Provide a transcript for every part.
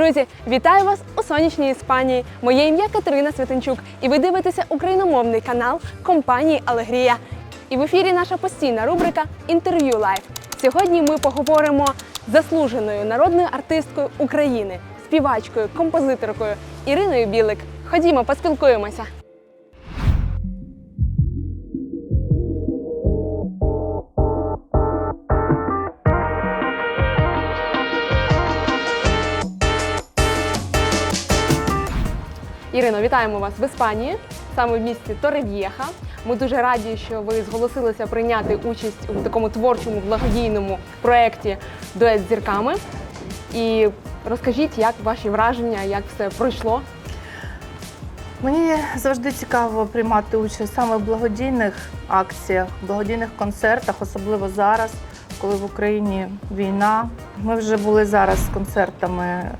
Друзі, вітаю вас у сонячній Іспанії. Моє ім'я Катерина Святинчук, і ви дивитеся україномовний канал компанії Алегрія. І в ефірі наша постійна рубрика Інтерв'ю Лайф. Сьогодні ми поговоримо з заслуженою народною артисткою України, співачкою, композиторкою Іриною Білик. Ходімо, поспілкуємося. Ірино, вітаємо вас в Іспанії, саме в місті Торрев'єха. Ми дуже раді, що ви зголосилися прийняти участь у такому творчому благодійному проєкті Дует з зірками. І розкажіть, як ваші враження, як все пройшло. Мені завжди цікаво приймати участь саме в благодійних акціях, благодійних концертах, особливо зараз, коли в Україні війна. Ми вже були зараз з концертами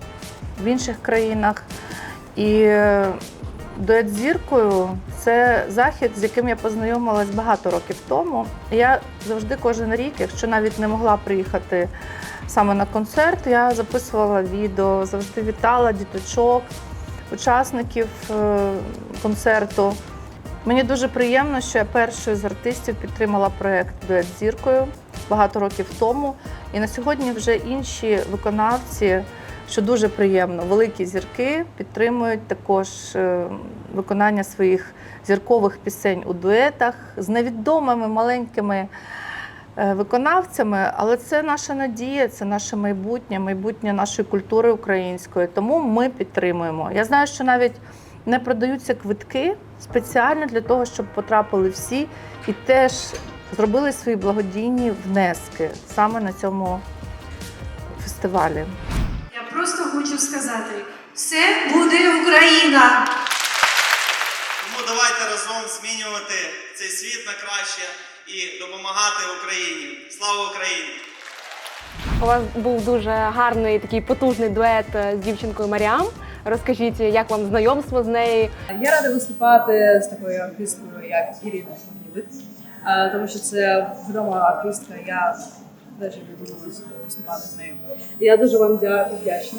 в інших країнах. І е, дует зіркою це захід, з яким я познайомилась багато років тому. Я завжди кожен рік, якщо навіть не могла приїхати саме на концерт, я записувала відео, завжди вітала діточок, учасників е, концерту. Мені дуже приємно, що я першою з артистів підтримала проєкт Дует зіркою багато років тому. І на сьогодні вже інші виконавці, що дуже приємно, великі зірки підтримують також е, виконання своїх зіркових пісень у дуетах з невідомими маленькими е, виконавцями, але це наша надія, це наше майбутнє, майбутнє нашої культури української. Тому ми підтримуємо. Я знаю, що навіть не продаються квитки спеціально для того, щоб потрапили всі і теж зробили свої благодійні внески саме на цьому фестивалі. Хочу сказати: все буде Україна! Тому давайте разом змінювати цей світ на краще і допомагати Україні. Слава Україні! У вас був дуже гарний такий потужний дует е, з дівчинкою Маріам. Розкажіть, як вам знайомство з нею? Я рада виступати з такою артисткою, як Ірина Білик, е, тому що це відома артистка. Я дуже люблю виступати з нею. Я дуже вам дя- вдячна.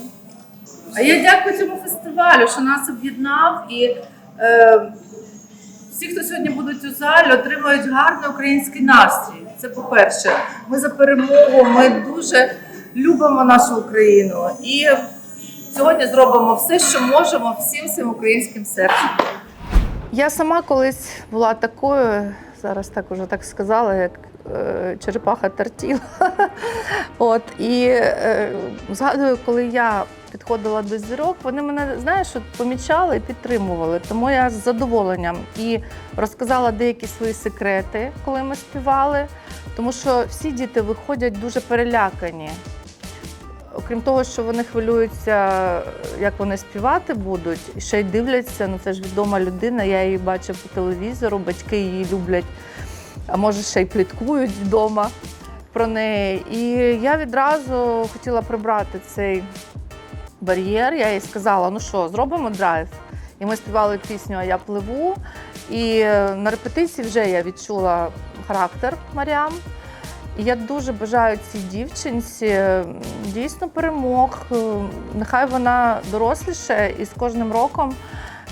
А я дякую цьому фестивалю, що нас об'єднав і е, всі, хто сьогодні будуть у залі, отримують гарний український настрій. Це по-перше. Ми за перемогу, ми дуже любимо нашу Україну і сьогодні зробимо все, що можемо всім цим українським серцем. Я сама колись була такою, зараз так уже так сказала, як черепаха тартіла. От, і е, згадую, коли я підходила до зірок, вони мене, знаєш, помічали і підтримували. Тому я з задоволенням і розказала деякі свої секрети, коли ми співали. Тому що всі діти виходять дуже перелякані. Окрім того, що вони хвилюються, як вони співати будуть, і ще й дивляться, ну це ж відома людина, я її бачив по телевізору, батьки її люблять, а може ще й пліткують вдома про неї. І я відразу хотіла прибрати цей бар'єр. Я їй сказала: ну що, зробимо драйв. І ми співали пісню я пливу. І е, на репетиції вже я відчула характер Маріам. І я дуже бажаю цій дівчинці е, дійсно перемог. Е, Нехай вона доросліше і з кожним роком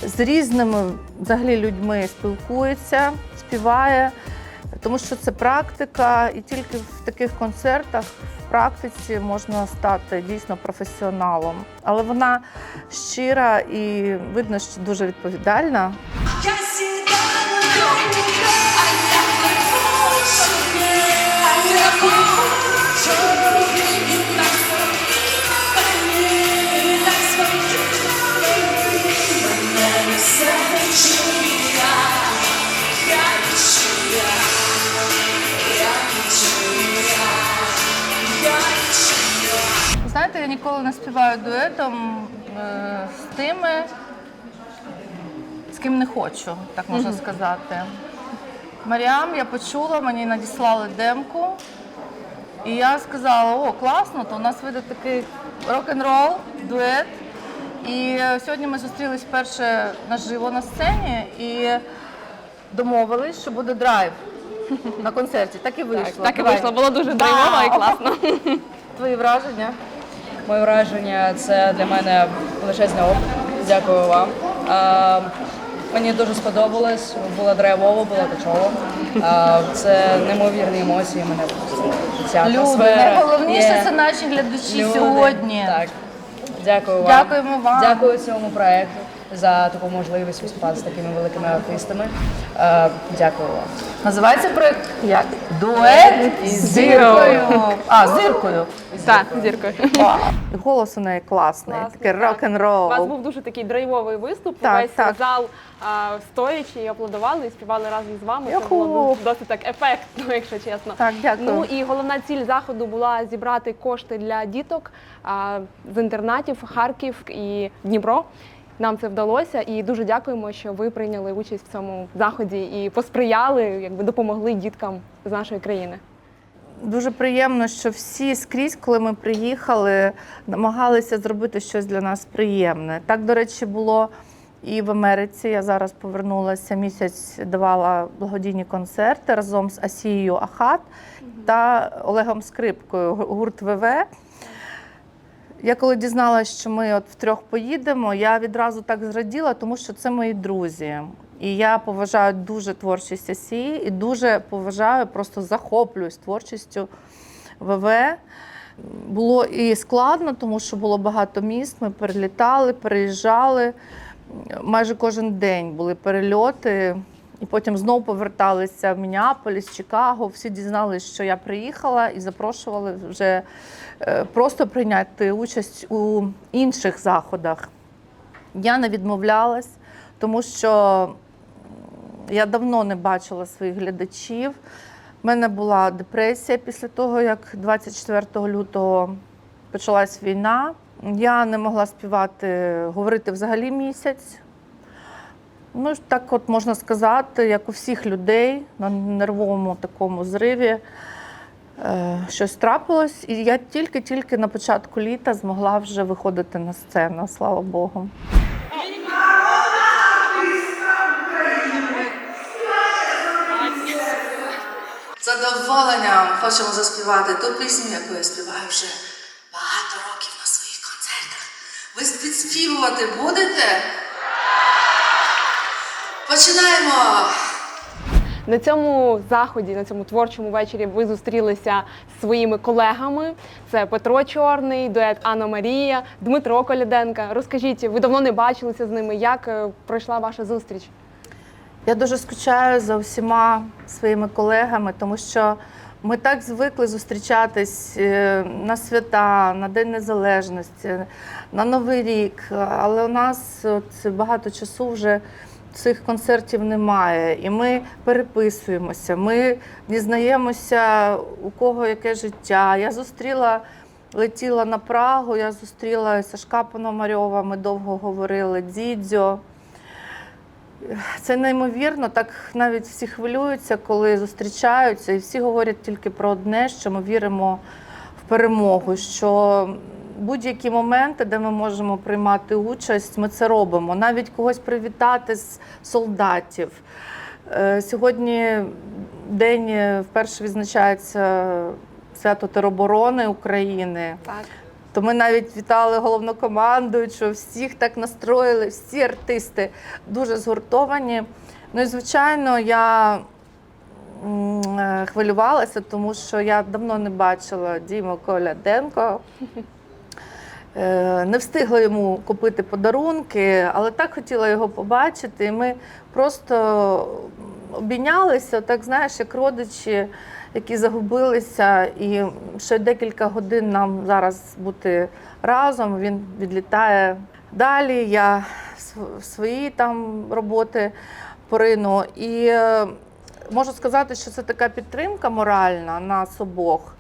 з різними взагалі людьми спілкується, співає, тому що це практика, і тільки в таких концертах в практиці можна стати дійсно професіоналом. Але вона щира і видно, що дуже відповідальна. Ніколи не співаю дуетом е, з тими, з ким не хочу, так можна сказати. Маріам я почула, мені надіслали демку. І я сказала: о, класно, то у нас вийде такий рок-н-рол, дует. І е, сьогодні ми зустрілись вперше наживо на сцені і домовились, що буде драйв на концерті. Так і вийшло. Так і Давай. вийшло, було дуже драйвово і класно. Твої враження? Моє враження це для мене величезний опит. Дякую вам. А, мені дуже сподобалось, було драйвово, було кочово. Це неймовірні емоції мене. Ця Люди, найголовніше є. це наші глядачі Люди. сьогодні. Так. Дякую вам. Дякуємо вам. Дякую цьому проекту за таку можливість виступати з такими великими артистами. Е, дякую вам. Називається проект як? Дует із зіркою. А, зіркою. Так, зіркою. Голос у неї класний, такий так. У вас рок-н-рол. був дуже такий драйвовий виступ. Так, Весь так. зал а, стоячи і аплодували, і співали разом з вами. Це було досить так ефектно, якщо чесно. Так, дякую. Ну і головна ціль заходу була зібрати кошти для діток а, з інтернатів Харків і Дніпро. Нам це вдалося, і дуже дякуємо, що ви прийняли участь в цьому заході і посприяли, якби допомогли діткам з нашої країни. Дуже приємно, що всі скрізь, коли ми приїхали, намагалися зробити щось для нас приємне. Так, до речі, було і в Америці. Я зараз повернулася місяць, давала благодійні концерти разом з Асією Ахат та Олегом Скрипкою, гурт ВВ. Я коли дізналася, що ми от втрьох поїдемо, я відразу так зраділа, тому що це мої друзі. І я поважаю дуже творчість Асії і дуже поважаю, просто захоплююсь творчістю ВВ. Було і складно, тому що було багато міст. Ми перелітали, переїжджали. Майже кожен день були перельоти. І потім знову поверталися в Мінneаполіс, Чикаго. Всі дізналися, що я приїхала і запрошували вже е, просто прийняти участь у інших заходах. Я не відмовлялась, тому що я давно не бачила своїх глядачів. У мене була депресія після того, як 24 лютого почалась війна. Я не могла співати, говорити взагалі місяць. Ну, так от можна сказати, як у всіх людей на нервовому такому зриві е, щось трапилось. І я тільки-тільки на початку літа змогла вже виходити на сцену, слава Богу. Задоволенням хочемо заспівати ту пісню, яку я співаю вже багато років на своїх концертах. Ви підспівувати будете? Починаємо! На цьому заході, на цьому творчому вечорі, ви зустрілися зі своїми колегами. Це Петро Чорний, дует Анна Марія, Дмитро Коляденка. Розкажіть, ви давно не бачилися з ними. Як е, пройшла ваша зустріч? Я дуже скучаю за всіма своїми колегами, тому що ми так звикли зустрічатись е, на свята, на День Незалежності, на Новий рік. Але у нас от багато часу вже цих концертів немає. І ми переписуємося, ми дізнаємося, у кого яке життя. Я зустріла. Летіла на Прагу, я зустріла Сашка Пономарьова, ми довго говорили, Дідзьо. Це неймовірно, так навіть всі хвилюються, коли зустрічаються, і всі говорять тільки про одне, що ми віримо в перемогу. Що будь-які моменти, де ми можемо приймати участь, ми це робимо. Навіть когось привітати з солдатів. Е, Сьогодні день е, вперше відзначається свято тероборони України. Так. То ми навіть вітали головнокомандуючого, всіх так настроїли, всі артисти дуже згуртовані. Ну і звичайно, я е, хвилювалася, тому що я давно не бачила Діму Коляденко. Е, Не встигла йому купити подарунки, але так хотіла його побачити. І ми просто обійнялися, так знаєш, як родичі, які загубилися. І ще декілька годин нам зараз бути разом. Він відлітає далі. Я св- свої там роботи порину. І е, можу сказати, що це така підтримка моральна нас обох.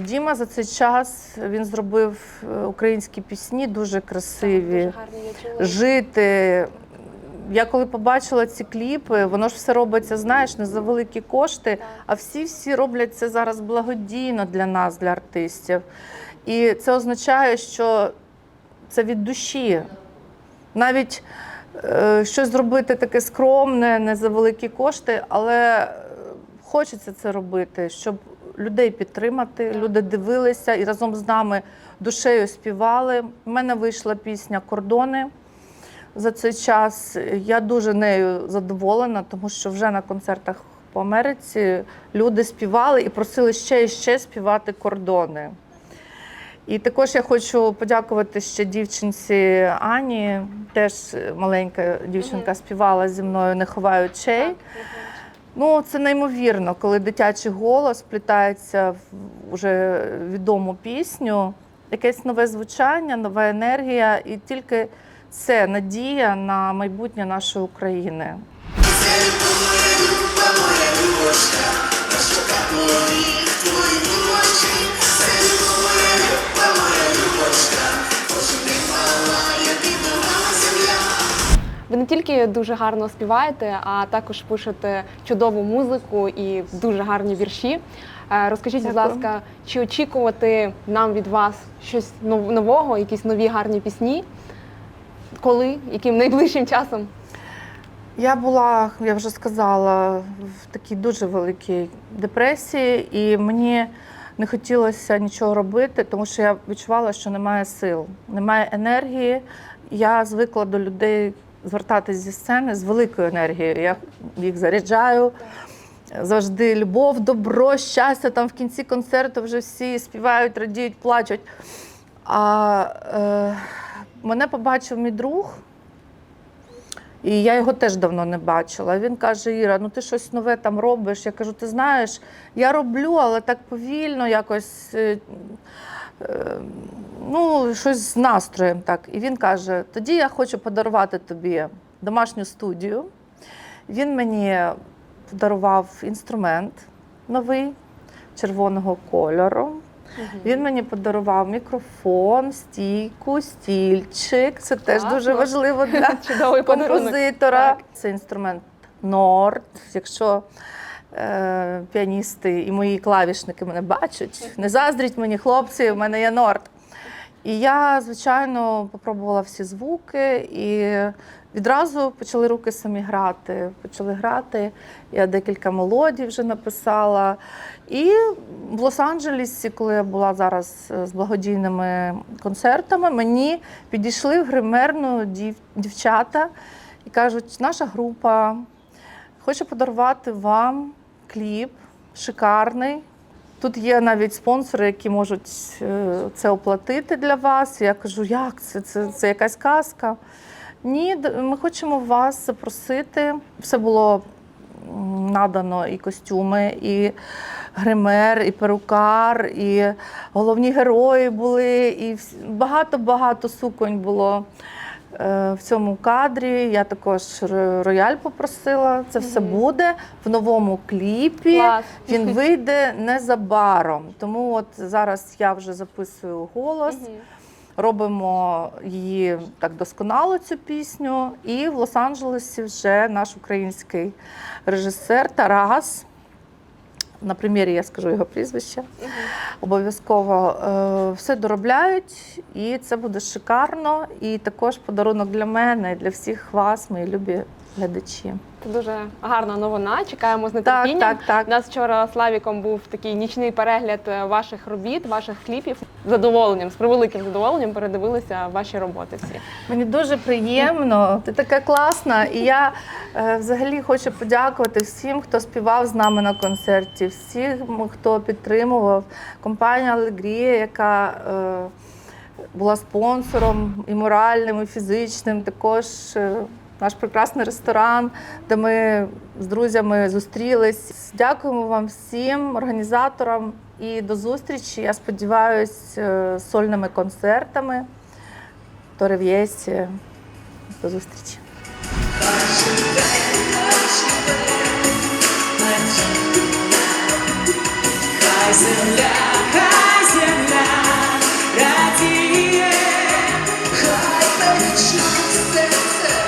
Діма за цей час він зробив е, українські пісні дуже красиві. Жити. Я коли побачила ці кліпи, воно ж все робиться, знаєш, не за великі кошти, а всі всі роблять це зараз благодійно для нас, для артистів. І це означає, що це від душі. Навіть е, щось зробити таке скромне, не за великі кошти, але е, хочеться це робити, щоб людей підтримати. Люди дивилися і разом з нами душею співали. У мене вийшла пісня Кордони за цей час. Я дуже нею задоволена, тому що вже на концертах по Америці люди співали і просили ще і ще співати кордони. І також я хочу подякувати ще дівчинці Ані. Теж маленька дівчинка співала зі мною Не ховаю очей. Ну, це неймовірно, коли дитячий голос вплітається в вже відому пісню, якесь нове звучання, нова енергія, і тільки це надія на майбутнє нашої України. Не тільки дуже гарно співаєте, а також пишете чудову музику і дуже гарні вірші. Е, Розкажіть, будь ласка, чи очікувати нам від вас щось нового, якісь нові гарні пісні? Коли, яким найближчим часом? Я була, я вже сказала, в такій дуже великій депресії, і мені не хотілося нічого робити, тому що я відчувала, що немає сил, немає енергії. Я звикла до людей звертатись зі сцени з великою енергією. Я їх заряджаю. Завжди любов, добро, щастя. Там в кінці концерту вже всі співають, радіють, плачуть. А е, мене побачив мій друг. І я його теж давно не бачила. Він каже: Іра, ну ти щось нове там робиш. Я кажу, ти знаєш, я роблю, але так повільно, якось е, ну, щось з настроєм. так. І він каже: тоді я хочу подарувати тобі домашню студію. Він мені подарував інструмент новий червоного кольору. Він мені подарував мікрофон, стійку, стільчик. Це теж дуже важливо для композитора. Так. Це інструмент Норд. Якщо е, піаністи і мої клавішники мене бачать, не заздріть мені, хлопці, в мене є Норд. І я, звичайно, попробувала всі звуки, і відразу почали руки самі грати. Почали грати. Я декілька мелодій вже написала. І в Лос-Анджелесі, коли я була зараз е, з благодійними концертами, мені підійшли в гримерну дів- дівчата і кажуть, наша група хоче подарувати вам кліп шикарний. Тут є навіть спонсори, які можуть е, це оплатити для вас. Я кажу, як це? Це, це якась казка. Ні, ми хочемо вас запросити. Все було надано і костюми, і гример, і перукар, і головні герої були, і багато-багато суконь було в цьому кадрі. Я також рояль попросила. Це все буде в новому кліпі. Клас. Він вийде незабаром. Тому от зараз я вже записую голос. Робимо її так досконало цю пісню. І в Лос-Анджелесі вже наш український режисер Тарас. На примірі я скажу його прізвище. Обов'язково е, все доробляють, і це буде шикарно. І також подарунок для мене і для всіх вас, мої любі глядачі. Це дуже гарна новина. Чекаємо з нетерпінням. так, так. У нас вчора з Славіком був такий нічний перегляд е, ваших робіт, ваших кліпів. З задоволенням, з превеликим задоволенням передивилися ваші роботи всі. Мені дуже приємно, ти така класна. І я е, взагалі хочу подякувати всім, хто співав з нами на концерті, всім, хто підтримував. Компанія Алегрія, яка е, була спонсором і моральним, і фізичним. Також наш прекрасний ресторан, де ми з друзями зустрілись. Дякуємо вам всім, організаторам, і до зустрічі. Я сподіваюся, з сольними концертами. Торев'єсі. До зустрічі. Хай земля, хай земля радіє, хай серце